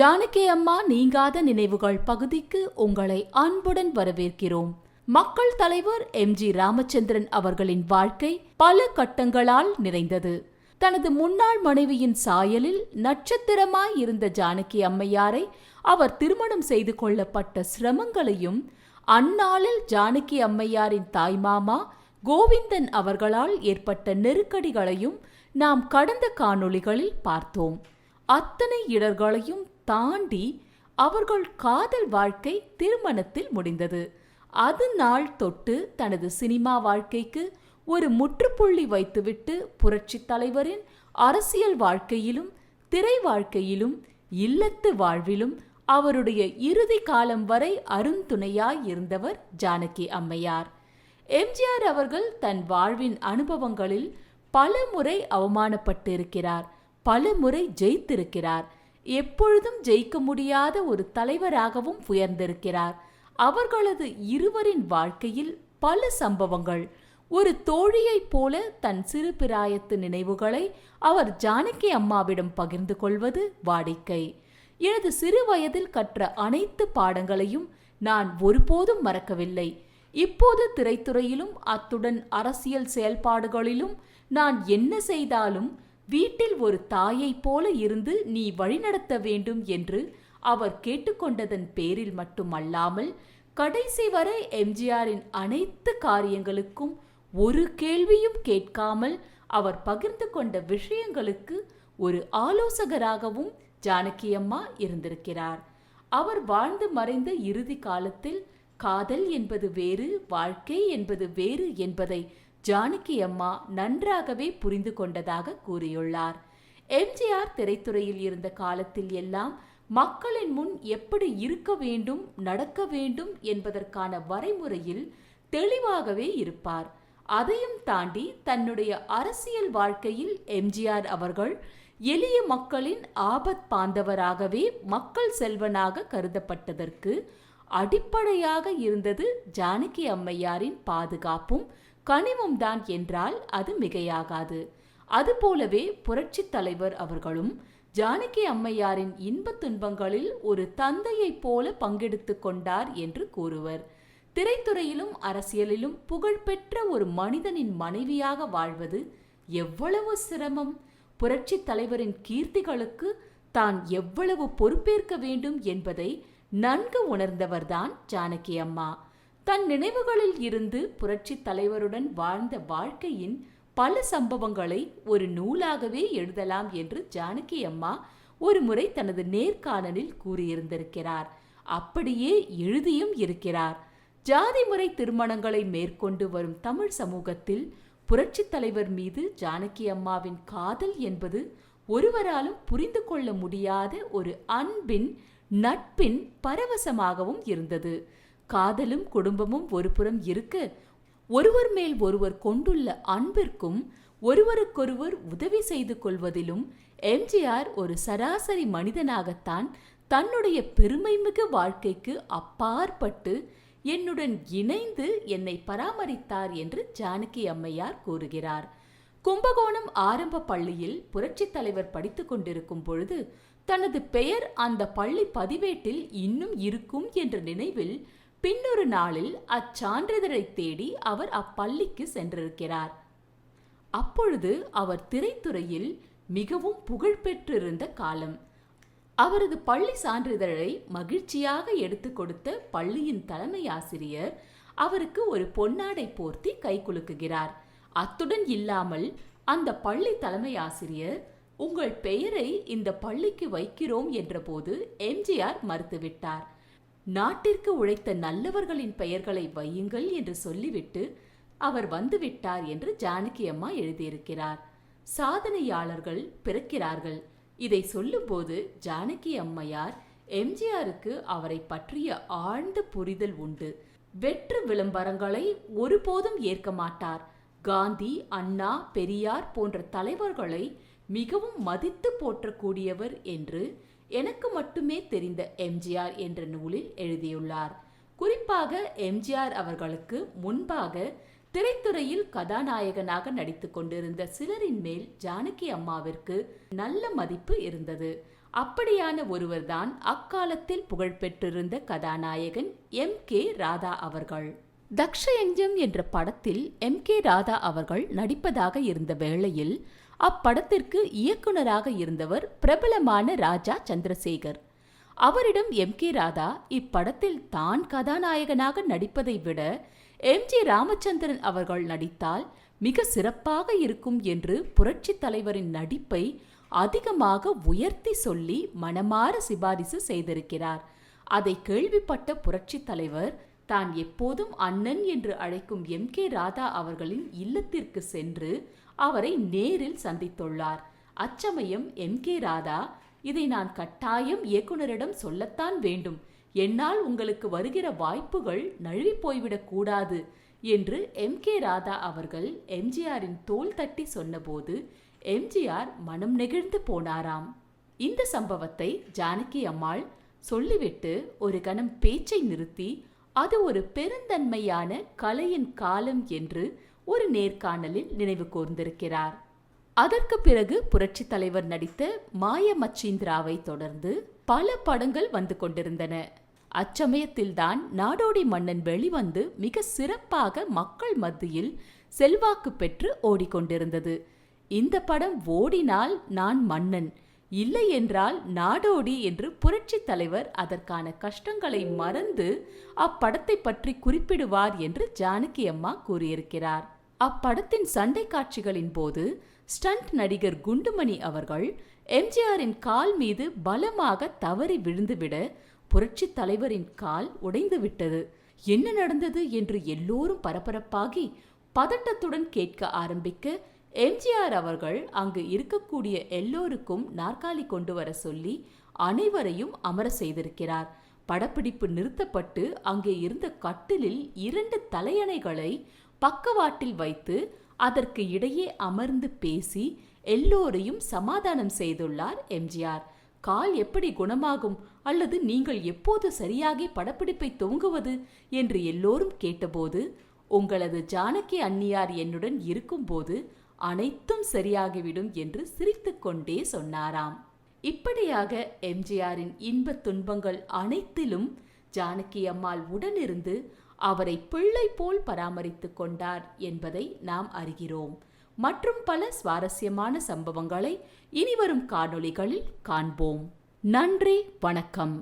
ஜானகி அம்மா நீங்காத நினைவுகள் பகுதிக்கு உங்களை அன்புடன் வரவேற்கிறோம். மக்கள் தலைவர் எம். ஜி. ராமச்சந்திரன் அவர்களின் வாழ்க்கை பல கட்டங்களால் நிறைந்தது. தனது முன்னாள் மனைவியின் சாயலில் நட்சத்திரமாய் இருந்த ஜானகி அம்மையாரை அவர் திருமணம் செய்து கொள்ளப்பட்ட சிரமங்களையும் அந்நாளில் ஜானகி அம்மையாரின் தாய்மாமா கோவிந்தன் அவர்களால் ஏற்பட்ட நெருக்கடிகளையும் நாம் கடந்த காணொளிகளில் பார்த்தோம். அத்தனை இடர்களையும் தாண்டி அவர்கள் காதல் வாழ்க்கை திருமணத்தில் முடிந்தது. அது நாள் தொட்டு தனது சினிமா வாழ்க்கைக்கு ஒரு முற்றுப்புள்ளி வைத்துவிட்டு புரட்சித் தலைவரின் அரசியல் வாழ்க்கையிலும் திரை வாழ்க்கையிலும் இல்லத்து வாழ்விலும் அவருடைய இறுதி காலம் வரை அருந்துணையாய் இருந்தவர் ஜானகி அம்மையார். எம்ஜிஆர் அவர்கள் தன் வாழ்வின் அனுபவங்களில் பல முறை அவமானப்பட்டிருக்கிறார் பல முறை ஜெயித்திருக்கிறார். எப்பொழுதும் ஜெயிக்க முடியாத ஒரு தலைவராகவும் உயர்ந்திருக்கிறார். அவர்களது இருவரின் வாழ்க்கையில் பல சம்பவங்கள். ஒரு தோழியைப் போல தன் சிறு பிராயத்து நினைவுகளை அவர் ஜானகி அம்மாவிடம் பகிர்ந்து கொள்வது வாடிக்கை. எனது சிறு வயதில் கற்ற அனைத்து பாடங்களையும் நான் ஒருபோதும் மறக்கவில்லை. இப்போது திரைத்துறையிலும் அத்துடன் அரசியல் செயல்பாடுகளிலும் நான் என்ன செய்தாலும் வீட்டில் ஒரு தாயைப் போல இருந்து நீ வழிநடத்த வேண்டும் என்று அவர் கேட்டுக்கொண்டதன் பேரில் மட்டுமல்லாமல் கடைசி வரை எம்ஜிஆரின் அனைத்து காரியங்களுக்கும் ஒரு கேள்வியும் கேட்காமல் அவர் பகிர்ந்து கொண்ட விஷயங்களுக்கு ஒரு ஆலோசகராகவும் ஜானகி அம்மா இருந்திருக்கிறார். அவர் வாழ்ந்து மறைந்த இறுதி காலத்தில் காதல் என்பது வேறு வாழ்க்கை என்பது வேறு என்பதை ஜானகி அம்மா நன்றாகவே புரிந்து கொண்டதாக கூறியுள்ளார். எம்ஜிஆர் திரைத்துறையில் இருந்த காலத்தில் எல்லாம் மக்களின் முன் எப்படி இருக்க வேண்டும் நடக்க வேண்டும் என்பதற்கான வரைமுறையில் தெளிவாகவே இருப்பார். அதையும் தாண்டி தன்னுடைய அரசியல் வாழ்க்கையில் எம்ஜிஆர் அவர்கள் எளிய மக்களின் ஆபத் பாந்தவராகவே மக்கள் செல்வனாக கருதப்பட்டதற்கு அடிப்படையாக இருந்தது ஜானகி அம்மையாரின் பாதுகாப்பும். கனிவும் தான் என்றால் அது மிகையாகாது. அதுபோலவே புரட்சித் தலைவர் அவர்களும் ஜானகி அம்மையாரின் இன்பத் துன்பங்களில் ஒரு தந்தையைப் போல பங்கெடுத்து கொண்டார் என்று கூறுவர். திரைத்துறையிலும் அரசியலிலும் புகழ்பெற்ற ஒரு மனிதனின் மனைவியாக வாழ்வது எவ்வளவு சிரமம்! புரட்சித் தலைவரின் கீர்த்திகளுக்கு தான் எவ்வளவு பொறுப்பேற்க வேண்டும் என்பதை நன்கு உணர்ந்தவர்தான் ஜானகி அம்மா. தன் நினைவுகளில் இருந்து புரட்சித் தலைவருடன் வாழ்ந்த வாழ்க்கையின் பல சம்பவங்களை ஒரு நூலாகவே எழுதலாம் என்று ஜானகி அம்மா ஒரு முறை தனது நேர்காணலில் கூறியிருந்திருக்கிறார். அப்படியே எழுதியும் இருக்கிறார். ஜாதி முறை திருமணங்களை மேற்கொண்டு வரும் தமிழ் சமூகத்தில் புரட்சித் தலைவர் மீது ஜானகி அம்மாவின் காதல் என்பது ஒருவராலும் புரிந்து கொள்ள முடியாத ஒரு அன்பின் நட்பின் பரவசமாகவும் இருந்தது. காதலும் குடும்பமும் ஒருபுறம் இருக்க ஒருவர் மேல் ஒருவர் கொண்டுள்ள அன்பிற்கும் ஒருவருக்கொருவர் உதவி செய்து கொள்வதிலும் எம்ஜிஆர் ஒரு சராசரி மனிதனாகத்தான் தன்னுடைய பெருமைமிகு வாழ்க்கைக்கு அப்பாற்பட்டு என்னுடன் இணைந்து என்னை பராமரித்தார் என்று ஜானகி அம்மையார் கூறுகிறார். கும்பகோணம் ஆரம்ப பள்ளியில் புரட்சித் தலைவர் படித்துக் கொண்டிருக்கும் பொழுது தனது பெயர் அந்த பள்ளி பதிவேட்டில் இன்னும் இருக்கும் என்ற நினைவில் பின்னொரு நாளில் அச்சான்றிதழை தேடி அவர் அப்பள்ளிக்கு சென்றிருக்கிறார். அப்பொழுது அவர் திரைத்துறையில் மிகவும் புகழ்பெற்றிருந்த காலம். அவரது பள்ளி சான்றிதழை மகிழ்ச்சியாக எடுத்து கொடுத்த பள்ளியின் தலைமை ஆசிரியர் அவருக்கு ஒரு பொன்னாடை போர்த்தி கை குலுக்குகிறார். அத்துடன் இல்லாமல் அந்த பள்ளி தலைமை ஆசிரியர் உங்கள் பெயரை இந்த பள்ளிக்கு வைக்கிறோம் என்றபோது எம்ஜிஆர் மறுத்துவிட்டார். நாட்டிற்கு உழைத்த நல்லவர்களின் பெயர்களை வையுங்கள் என்று சொல்லிவிட்டு அவர் வந்துவிட்டார் என்று ஜானகி அம்மா எழுதியிருக்கிறார். சாதனையாளர்கள் பிறக்கிறார்கள். இதை சொல்லும்போது ஜானகி அம்மையார் எம்ஜிஆருக்கு அவரை பற்றிய ஆழ்ந்த புரிதல் உண்டு. வெற்று விளம்பரங்களை ஒருபோதும் ஏற்க மாட்டார். காந்தி அண்ணா பெரியார் போன்ற தலைவர்களை மிகவும் மதித்து போற்றக்கூடியவர் என்று எனக்கு மட்டுமே தெரிந்த எம்ஜிஆர் என்ற நூலில் எழுதியுள்ளார். குறிப்பாக எம்ஜிஆர் அவர்களுக்கு முன்பாக திரைத்துறையில் கதாநாயகனாக நடித்துக் கொண்டிருந்த சிலரின் மேல் ஜானகி அம்மாவிற்கு நல்ல மதிப்பு இருந்தது. அப்படியான ஒருவர்தான் அக்காலத்தில் புகழ்பெற்றிருந்த கதாநாயகன் எம் கே ராதா அவர்கள். தக்ஷயஞ்சம் என்ற படத்தில் எம் கே ராதா அவர்கள் நடிப்பதாக இருந்த வேளையில் அப்படத்திற்கு இயக்குனராக இருந்தவர் பிரபலமான ராஜா சந்திரசேகர். அவரிடம் எம். கே. ராதா இப்படத்தில் தான் கதாநாயகனாக நடிப்பதை விட எம். ஜி. ராமச்சந்திரன் அவர்கள் நடித்தால் மிக சிறப்பாக இருக்கும் என்று புரட்சி தலைவரின் நடிப்பை அதிகமாக உயர்த்தி சொல்லி மனமாற சிபாரிசு செய்திருக்கிறார். அதை கேள்விப்பட்ட புரட்சித் தலைவர் தான் எப்போதும் அண்ணன் என்று அழைக்கும் எம் கே ராதா அவர்களின் இல்லத்திற்கு சென்று அவரை நேரில் சந்தித்துள்ளார். அச்சமயம் எம் கே ராதா இதை நான் கட்டாயம் இயக்குனரிடம் சொல்லத்தான் வேண்டும். என்னால் உங்களுக்கு வருகிற வாய்ப்புகள் நழுவி போய்விடக் கூடாது என்று எம் கே ராதா அவர்கள் எம்ஜிஆரின் தோள் தட்டி சொன்னபோது எம்ஜிஆர் மனம் நெகிழ்ந்து போனாராம். இந்த சம்பவத்தை ஜானகி அம்மாள் சொல்லிவிட்டு ஒரு கணம் பேச்சை நிறுத்தி அது ஒரு பெருந்தன்மையான கலையின் காலம் என்று ஒரு நேர்காணலில் நினைவு கூர்ந்திருக்கிறார். அதற்கு பிறகு புரட்சி தலைவர் நடித்த மாய மச்சீந்திராவை தொடர்ந்து பல படங்கள் வந்து கொண்டிருந்தன. அச்சமயத்தில்தான் நாடோடி மன்னன் வெளிவந்து மிக சிறப்பாக மக்கள் மத்தியில் செல்வாக்கு பெற்று ஓடிக்கொண்டிருந்தது. இந்த படம் ஓடினால் நான் மன்னன். இல்லை என்றால் நாடோடி என்று புரட்சி தலைவர் அதற்கான கஷ்டங்களை மறந்து அப்படத்தை பற்றி குறிப்பிடுவார் என்று ஜானகி அம்மா கூறியிருக்கிறார். அப்படத்தின் சண்டை காட்சிகளின் போது ஸ்டண்ட் நடிகர் குண்டுமணி அவர்கள் எம்ஜிஆரின் கால் மீது பலமாக தவறி விழுந்துவிட புரட்சி தலைவரின் கால் உடைந்து விட்டது என்ன நடந்தது என்று எல்லோரும் பரபரப்பாகி பதட்டத்துடன் கேட்க ஆரம்பிக்க எம்ஜிஆர் அவர்கள் அங்கு இருக்கக்கூடிய எல்லோருக்கும் நாற்காலி கொண்டு வர சொல்லி அனைவரையும் அமர செய்திருக்கிறார். படப்பிடிப்பு நிறுத்தப்பட்டு அங்கே இருந்த கட்டிலில் இரண்டு தலையணைகளை பக்கவாட்டில் வைத்து அதற்கு இடையே அமர்ந்து பேசி எல்லோரையும் சமாதானம் செய்துள்ளார் எம்ஜிஆர். கால் எப்படி குணமாகும் அல்லது நீங்கள் எப்போது சரியாகி படப்பிடிப்பை துவங்குவது என்று எல்லோரும் கேட்டபோது உங்களது ஜானகி அன்னியார் என்னுடன் இருக்கும்போது அனைத்தும் சரியாகிவிடும் என்று சிரித்துக்கொண்டே சொன்னாராம். இப்படியாக எம்ஜிஆரின் இன்பத் துன்பங்கள் அனைத்திலும் ஜானகி அம்மாள் உடனிருந்து அவரை பிள்ளை போல் பராமரித்துக் கொண்டார் என்பதை நாம் அறிகிறோம். மற்றும் பல சுவாரஸ்யமான சம்பவங்களை இனிவரும் காணொளிகளில் காண்போம். நன்றி வணக்கம்.